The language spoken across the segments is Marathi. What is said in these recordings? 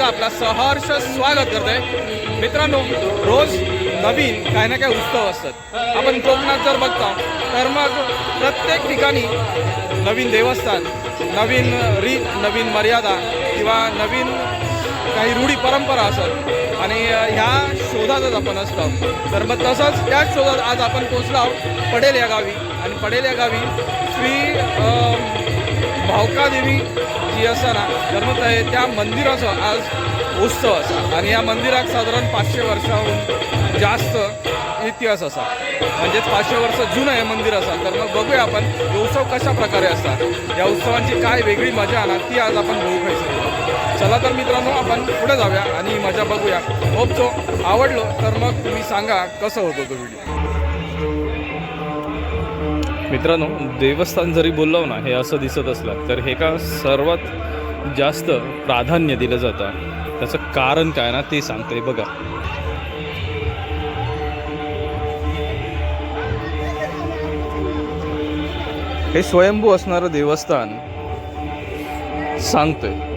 पुन्हा आपला सहर्ष स्वागत करतोय. मित्रांनो रोज नवीन काही ना काही उत्सव असतात. आपण कोकणात जर बघतो तर मग प्रत्येक ठिकाणी नवीन देवस्थान नवीन रीत नवीन मर्यादा किंवा नवीन काही रूढी परंपरा असत आणि ह्या शोधातच आपण असतो. तर मग तसंच त्याच शोधात आज आपण पोचलो आहोत पडेल या गावी. आणि पडेल या गावी श्री भावकादेवी जी असा ना तर मग त्या मंदिराचा आज उत्सव असा. आणि या मंदिरात साधारण पाचशे वर्षाहून जास्त इतिहास असा. म्हणजेच पाचशे वर्ष जुनं हे मंदिर असा. तर मग बघूया आपण हे उत्सव कशा प्रकारे असतात. या उत्सवांची काय वेगळी मजा आणा ती आज आपण बघू खायचं चला तर मित्रांनो आपण पुढे जाऊया आणि मजा बघूया. होप आवडलो तर मग तुम्ही सांगा कसं होतो तो व्हिडिओ मित्रांनो देवस्थान जरी बोललो ना हे असं दिसत असलं तर हे का सर्वात जास्त प्राधान्य दिलं जातं? त्याचं कारण काय ना ते सांगते बघा. हे स्वयंभू असणारं देवस्थान सांगतोय.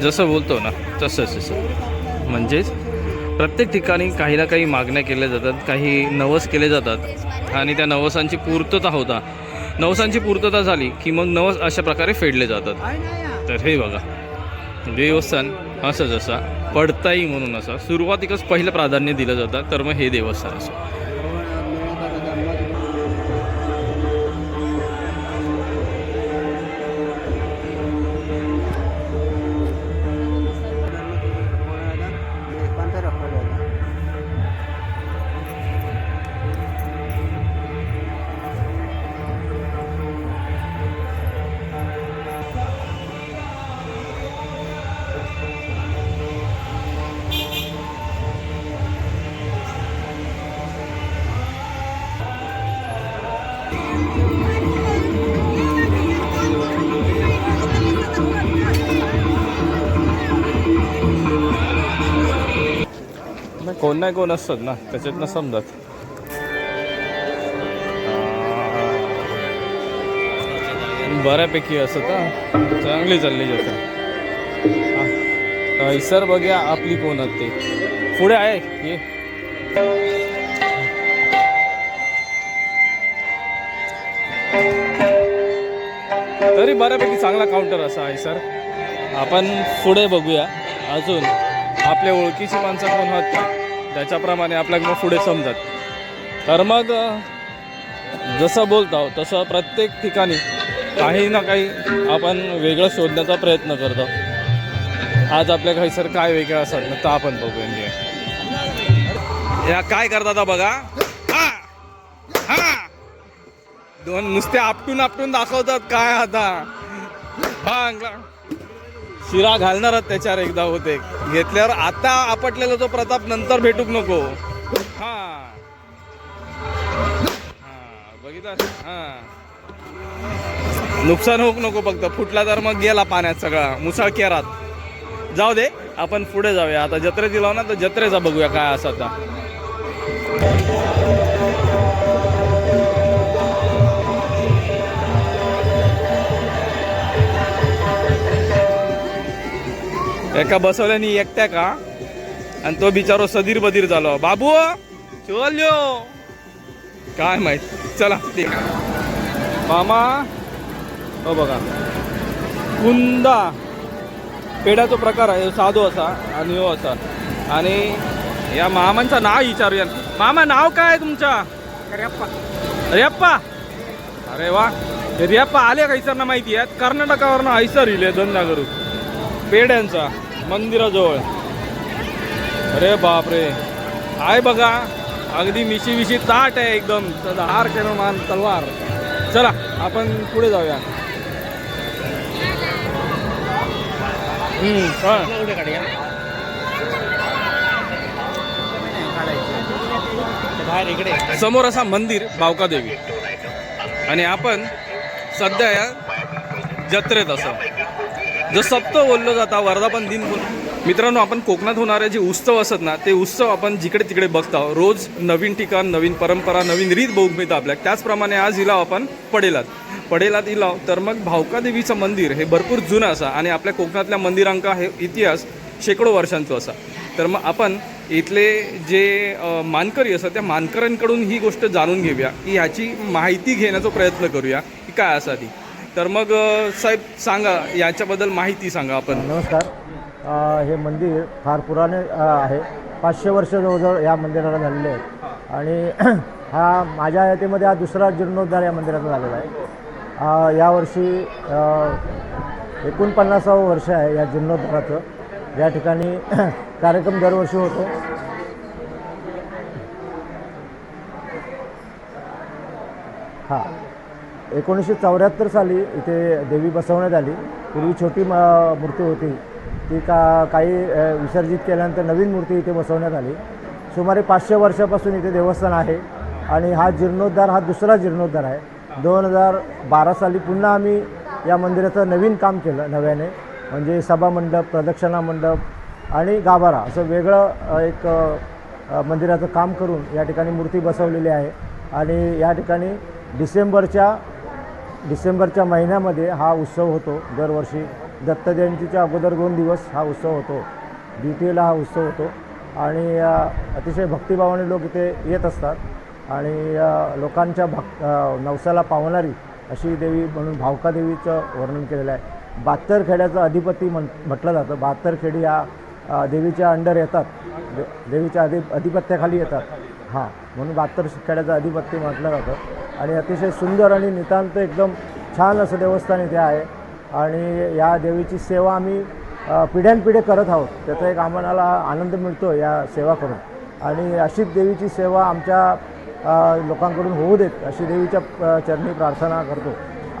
जसं बोलतो ना तसं तसं म्हणजेच प्रत्येक ठिकाणी काही ना काही मागण्या केल्या जातात काही नवस केले जातात. आणि त्या नवसांची पूर्तता होता. नवसांची पूर्तता झाली की मग नवस अशा प्रकारे फेडले जातात. तर हे बघा देवस्थान असं जसा पडताई म्हणून असं सुरुवातीकच पहिलं प्राधान्य दिलं जातं तर मग हे देवस्थान असं. कोण नाही कोण असतात ना? त्याच्यातनं समजत. बऱ्यापैकी असत हा चांगली चालली जातं. सर बघूया आपली कोण आहेत ते. पुढे आहे. ये. तरी बऱ्यापैकी चांगला काउंटर असा आहे सर आपण पुढे बघूया. अजून आपल्या ओळखीची माणसं कोण होत का त्याच्याप्रमाणे आपल्याला मग पुढे समजत. तर मग जसं बोलतो तसं प्रत्येक ठिकाणी काही ना काही आपण वेगळं शोधण्याचा प्रयत्न करतो. आज आपल्या काही सर काय वेगळं असत तर आपण बघूया म्हणजे. या काय करतात बघा. दोन नुसते आपटून आपटून दाखवतात काय आता. भांग. शिरा घालणारच त्याच्यावर एकदा होते. घेतल्यावर आता आपटलेला तो प्रताप नंतर भेटूक नको. हा. हा बघितलं? हा. नुकसान होऊ नको फक्त. फुटला तर मग गेला पाण्यात सगळा. मुसळ केरात. जाऊ दे आपण पुढे जाऊया. आता जत्रेत गेलो ना तर जत्रेचा बघूया काय असं आता. एका बसवल्यानी एकट्या का? आणि तो बिचारो सदीर बदीर झालो. बाबू चल्यो काय माहीत? चला ठीक मामा हो बघा. कुंदा. पेढ्याचा प्रकार आहे. साधू असा आणि हो असा. आणि या मामांचं नाव विचारूया. मामा नाव काय आहे तुमच्या? रेप्पा अरे वा. रेप्पा आले का? ना माहिती आहे. कर्नाटकावरनं हैसर इले धंदा करू पेढ्यांचा. मंदिराजवळ. अरे बापरे. आहे बघा अगदी मिशी विशी ताट आहे एकदम. हार केलं मान तलवार. चला आपण पुढे जाऊया. समोर असा मंदिर बावका देवी आणि आपण सध्या या जत्रेत असं. जो सप्त बोललं जाता वर्धापन दिन मित्रांनो आपण कोकणात होणारे जे उत्सव असत ना ते उत्सव आपण जिकडे तिकडे बघतो रोज नवीन ठिकाण नवीन परंपरा नवीन रीत बघूक मिळतं आपल्या. त्याचप्रमाणे आज इलाव आपण पडेलात. पडेलात इलाव तर मग भावका देवीचं मंदिर हे भरपूर जुनं असा आणि आपल्या कोकणातल्या मंदिरांका हे इतिहास शेकडो वर्षांचो असा. तर मग आपण इथले जे मानकरी असतात त्या मानकऱ्यांकडून ही गोष्ट जाणून घेऊया. की ह्याची माहिती घेण्याचा प्रयत्न करूया. की काय असा ती? तर मग साहेब सांगा याच्याबद्दल माहिती सांगा आपण. नमस्कार. हे मंदिर फार पुराणे आहे. पाचशे वर्ष जवळजवळ या मंदिराला झालेले आहेत. आणि हा माझ्या यातेमध्ये हा दुसरा जीर्णोद्धार या मंदिराचा झालेला आहे. यावर्षी एकोणपन्नासावं वर्ष आहे या जीर्णोद्धाराचं. या ठिकाणी कार्यक्रम दरवर्षी होतो. एकोणीसशे चौऱ्याहत्तर साली इथे देवी बसवण्यात आली. पूर्वी छोटी म मूर्ती होती. ती का काही विसर्जित केल्यानंतर नवीन मूर्ती इथे बसवण्यात आली. सुमारे पाचशे वर्षापासून इथे देवस्थान आहे. आणि हा जीर्णोद्धार हा दुसरा जीर्णोद्धार आहे. दोन हजार बारा साली पुन्हा आम्ही या मंदिराचं नवीन काम केलं नव्याने. म्हणजे सभामंडप प्रदक्षिणा मंडप आणि गाभारा असं वेगळं एक मंदिराचं काम करून या ठिकाणी मूर्ती बसवलेली आहे. आणि या ठिकाणी डिसेंबरच्या डिसेंबरच्या महिन्यामध्ये हा उत्सव होतो. दरवर्षी दत्त जयंतीच्या अगोदर दोन दिवस हा उत्सव होतो. द्वितीयेला हा उत्सव होतो. आणि अतिशय भक्तिभावाने लोक इथे येत असतात. आणि लोकांच्या भक् नवसाला पावणारी अशी देवी म्हणून भावका देवीचं वर्णन केलेलं आहे. बहात्तर खेड्याचं अधिपती म्हण म्हटलं जातं. बहात्तर खेडी या देवीच्या अंडर येतात. दे देवीच्या अधि अधिपत्याखाली येतात. हां म्हणून बहात्तर खेड्याचं अधिपत्य म्हटलं जातं. आणि अतिशय सुंदर आणि नितांत एकदम छान असं देवस्थान इथे आहे. आणि या देवीची सेवा आम्ही पिढ्यानपिढे करत आहोत. त्याचा एक आम्हाला आनंद मिळतो या सेवा करून. आणि अशीच देवीची सेवा आमच्या लोकांकडून होऊ देत अशी देवीच्या चरणी प्रार्थना करतो.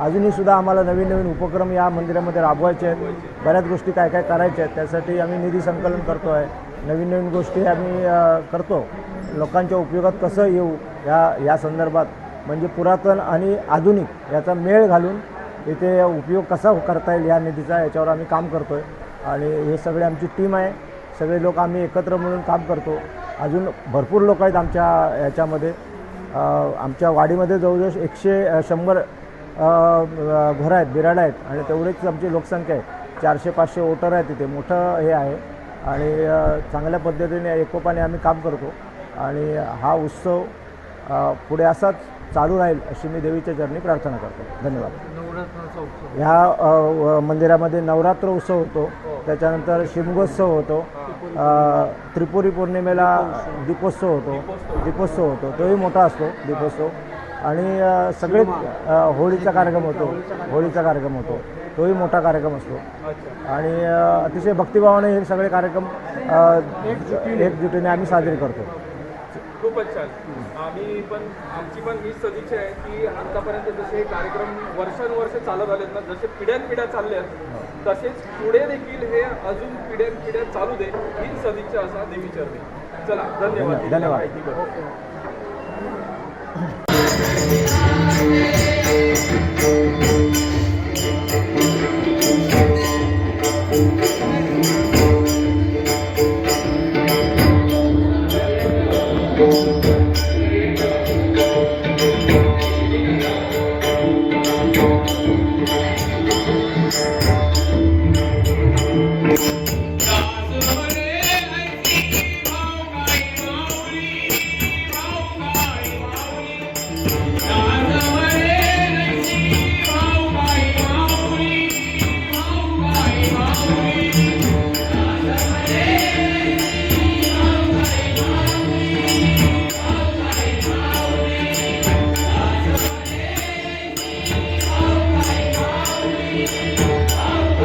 अजूनही सुद्धा आम्हाला नवीन नवीन उपक्रम या मंदिरामध्ये राबवायचे आहेत. बऱ्याच गोष्टी काय काय करायच्या आहेत त्यासाठी आम्ही निधी संकलन करतो आहे नवीन नवीन गोष्टी आम्ही करतो. लोकांच्या उपयोगात कसं येऊ या या संदर्भात. म्हणजे पुरातन आणि आधुनिक याचा मेळ घालून इथे उपयोग कसा करता येईल या निधीचा याच्यावर आम्ही काम करतो आहे आणि हे सगळे आमची टीम आहे. सगळे लोक आम्ही एकत्र मिळून काम करतो. अजून भरपूर लोक आहेत आमच्या याच्यामध्ये. आमच्या वाडीमध्ये जवळजवळ एकशे शंभर घरं आहेत बिराडं आहेत. आणि तेवढीच आमची लोकसंख्या आहे. चारशे पाचशे वोटर आहेत तिथे. मोठं हे आहे. आणि चांगल्या पद्धतीने एकोपाने आम्ही काम करतो. आणि हा उत्सव पुढे असाच चालू राहील अशी मी देवीच्या चरणी प्रार्थना करतो. धन्यवाद. ह्या मंदिरामध्ये नवरात्र उत्सव होतो. त्याच्यानंतर शिमगोत्सव होतो. त्रिपुरी पौर्णिमेला दीपोत्सव होतो. दीपोत्सव होतो. तोही मोठा असतो दीपोत्सव. आणि सगळे होळीचा कार्यक्रम होतो. होळीचा कार्यक्रम होतो. तोही मोठा कार्यक्रम असतो. अच्छा. आणि अतिशय भक्तिभावाने हे सगळे कार्यक्रम एकजुटीने. आम्ही साजरे करतो. खूपच छान. आम्ही पण आमची पण हीच सदिच्छा आहे की आतापर्यंत जसे हे कार्यक्रम वर्षानुवर्ष चालत आलेत ना जसे पिढ्यानपिढ्या चालले आहेत तसेच पुढे देखील हे अजून पिढ्यानपिढ्या चालू दे हीच सदिच्छा असा देवीचरणी चला धन्यवाद. धन्यवाद.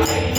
Thank you.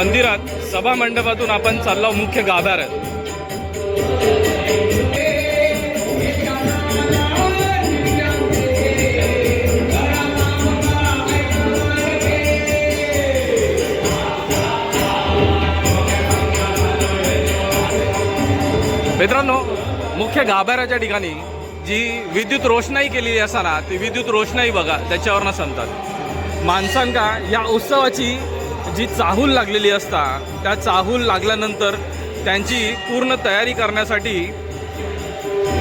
मंदिरात सभा मंडपातून आपण चाललो मुख्य गाभाऱ्यात मित्रांनो मुख्य गाभाऱ्याच्या ठिकाणी जी विद्युत रोषणाई केलेली असताना ती विद्युत रोषणाई बघा त्याच्यावरनं सांगतात माणसांका या उत्सवाची जी चाहूल लागलेली असता त्या चाहूल लागल्यानंतर त्यांची पूर्ण तयारी करण्यासाठी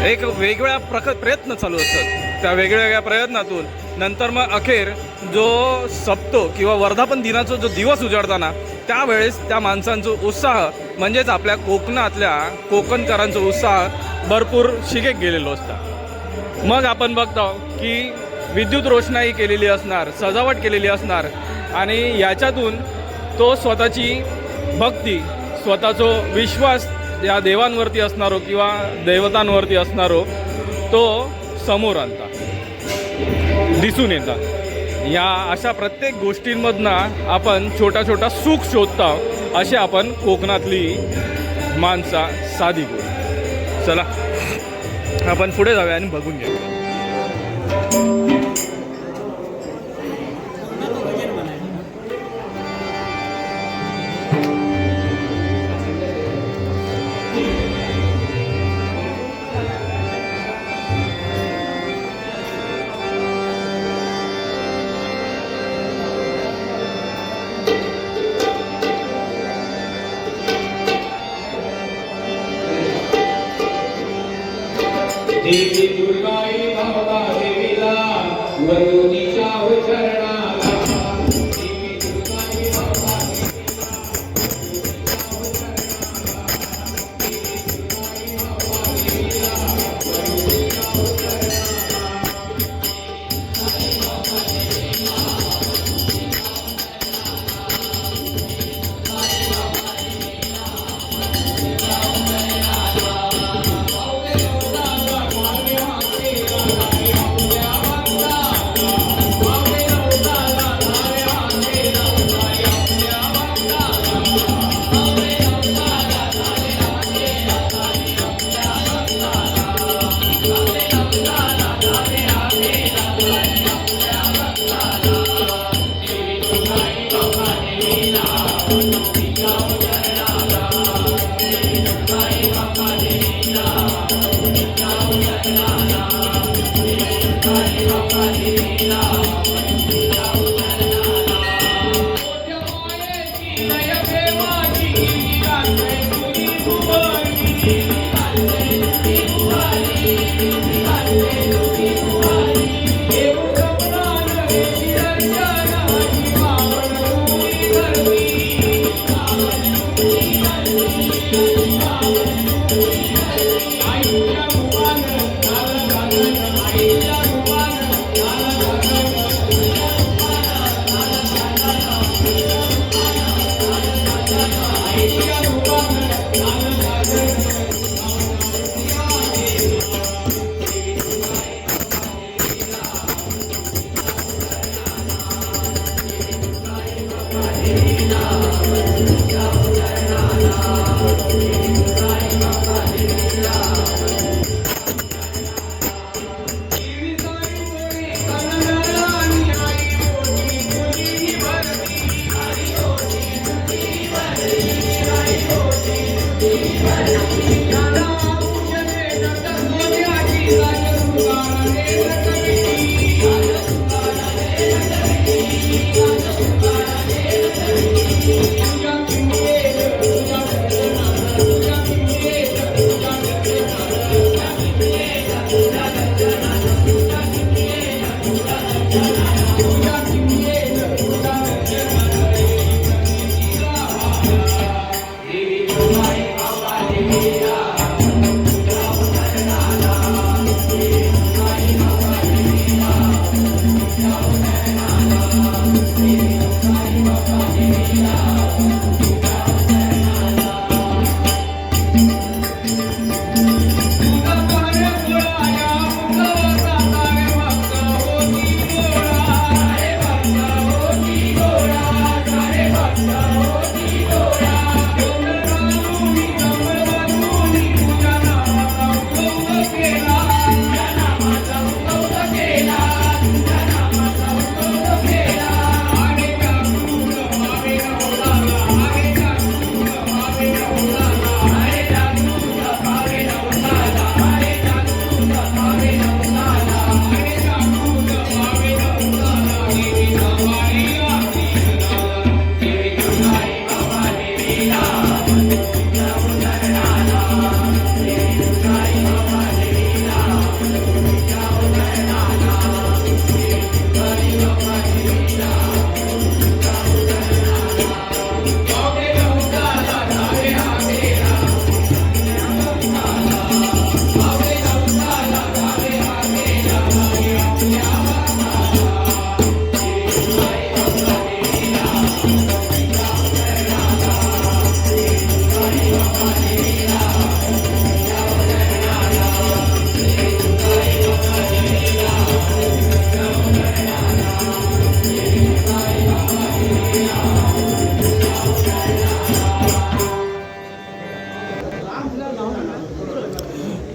एक वेगवेगळ्या प्रक प्रयत्न चालू असतात. त्या वेगवेगळ्या प्रयत्नातून नंतर मग अखेर जो सप्तो किंवा वर्धापन दिनाचा जो दिवस उजाडताना त्यावेळेस त्या माणसांचा उत्साह म्हणजेच आपल्या कोकणातल्या कोकणकरांचा उत्साह भरपूर शिगेक गेलेलो असता. मग आपण बघतो की विद्युत रोषणाई केलेली असणार सजावट केलेली असणार आणि याच्यातून तो स्वतःची भक्ती स्वतःचो विश्वास या देवांवरती असणारो किंवा देवतांवरती असणारो तो समोर आणता. दिसून येतात या अशा प्रत्येक गोष्टींमधनं आपण छोटा छोटा सुख शोधता अशी आपण कोकणातली माणसा साधी चला आपण पुढे जाऊया आणि बघून घेऊया.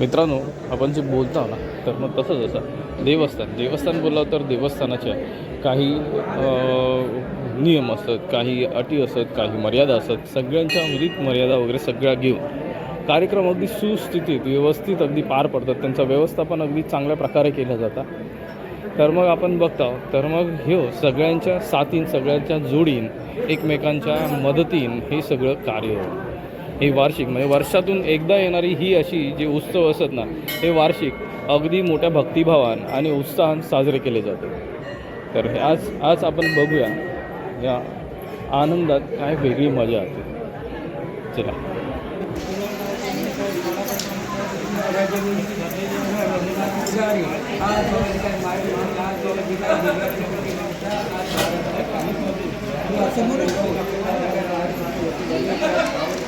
मित्रांनो आपण जे बोलतो ना तर मग तसंच असं. देवस्थान. देवस्थान बोललं तर देवस्थानाच्या काही नियम असतात काही अटी असतात काही मर्यादा असतात. सगळ्यांच्या विरित मर्यादा वगैरे सगळ्या घेऊन कार्यक्रम अगदी सुस्थितीत व्यवस्थित अगदी पार पडतात. त्यांचं व्यवस्थापन अगदी चांगल्या प्रकारे केलं जातं तर मग आपण बघतो तर मग हे सगळ्यांच्या साथीन सगळ्यांच्या जोडीन एकमेकांच्या मदतीन हे सगळं कार्य ही वार्षिक म्हणजे वर्षातून एकदा येणारी ही अशी जे उत्सव असत ना हे वार्षिक अगदी मोठ्या भक्तिभावान आणि उत्साहान साजरे केले जाते. तर हे आज आज आपण बघूया. या आनंदात काय वेगळी मजा येते चला.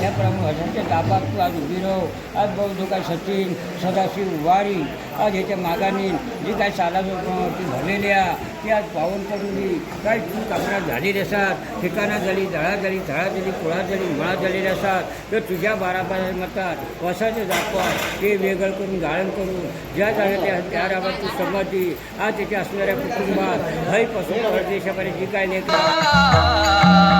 त्याप्रमाणे ताबात तू आज उभी राहू. आज बघतो काय सचिन सदाशिव वारी. आज ह्याच्या मागाने जी काय साला ती भरलेल्या ती आज पावन करून दी काय चूक आपल्याला झालेली असतात ठिकाणा झाली दळा झाली थळा झाली कुळा झाली मुळा झालेले असतात तर तुझ्या बारा म्हणतात वसाचे दाखवा. ते वेगळं करून गाळण करून. ज्या जागा त्या त्या राबात तू संमती आज त्याच्या असणाऱ्या कुटुंबात हयपासून परदेशापर्यंत जी काय लेकर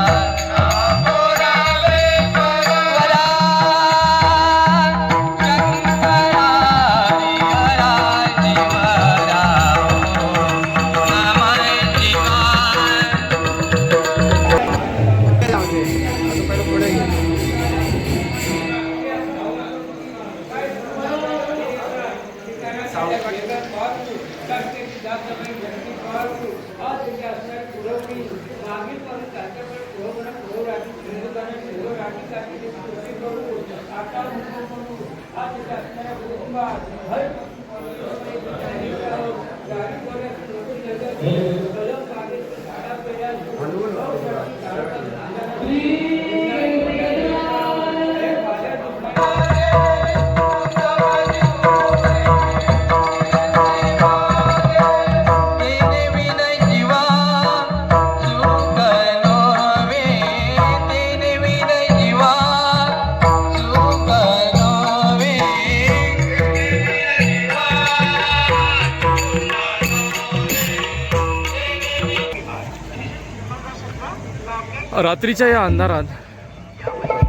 रात्रीच्या या अंधारात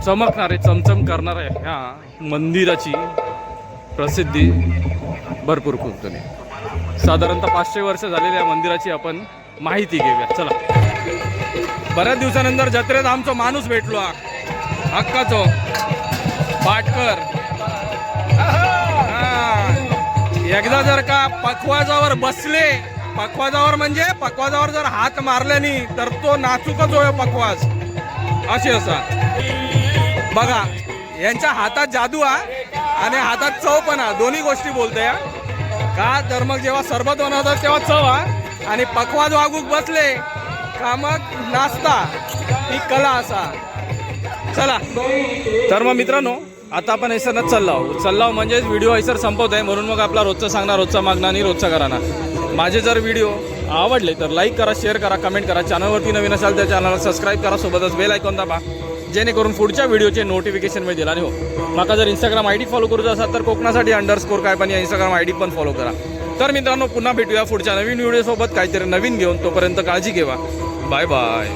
चमकणारे चमचम करणाऱ्या ह्या मंदिराची प्रसिद्धी भरपूर खूप जुनी. साधारणतः पाचशे वर्ष झालेल्या मंदिराची आपण माहिती घेऊया. चला. बऱ्याच दिवसानंतर जत्रेत आमचा माणूस भेटलो. हा. हक्काचो. पाटकर. एकदा जर का पखवाजावर बसले पकवाजावर म्हणजे पकवाजावर जर हात मारल्यानी तर तो नाचूकच होय पकवाज असे असा. बघा यांच्या हातात जादू हा आणि हातात चव पण हा. दोन्ही गोष्टी बोलते हा. का? तर मग जेव्हा सरबत बनवतात तेव्हा चव हा. आणि पकवाज वागूक बसले का मग नाचता ही कला असा. चला. तर मग मित्रांनो आता आपण ऐसरच चाललो आहोत. चाललो म्हणजेच व्हिडिओ ऐसर संपवत आहे म्हणून मग आपला रोजचा सांगणार रोजचा मागणार आणि रोजचा कराना माझे जर व्हिडिओ आवडले तर लाईक करा शेअर करा कमेंट करा. चॅनलवरती नवीन असाल त्या चॅनलला सबस्क्राईब करा. सोबतच बेल ऐकून दाबा. जेणेकरून पुढच्या व्हिडिओचे नोटिफिकेशन मिळतील आणि हो माका जर इंस्टाग्राम आय डी फॉलो करूचा असाल तर कोकणासाठी अंडरस्कोर काय पण या इंस्टाग्राम आय डी पण फॉलो करा. तर मित्रांनो पुन्हा भेटूया पुढच्या नवीन व्हिडिओसोबत काहीतरी नवीन घेऊन तोपर्यंत काळजी घेवा. Bye bye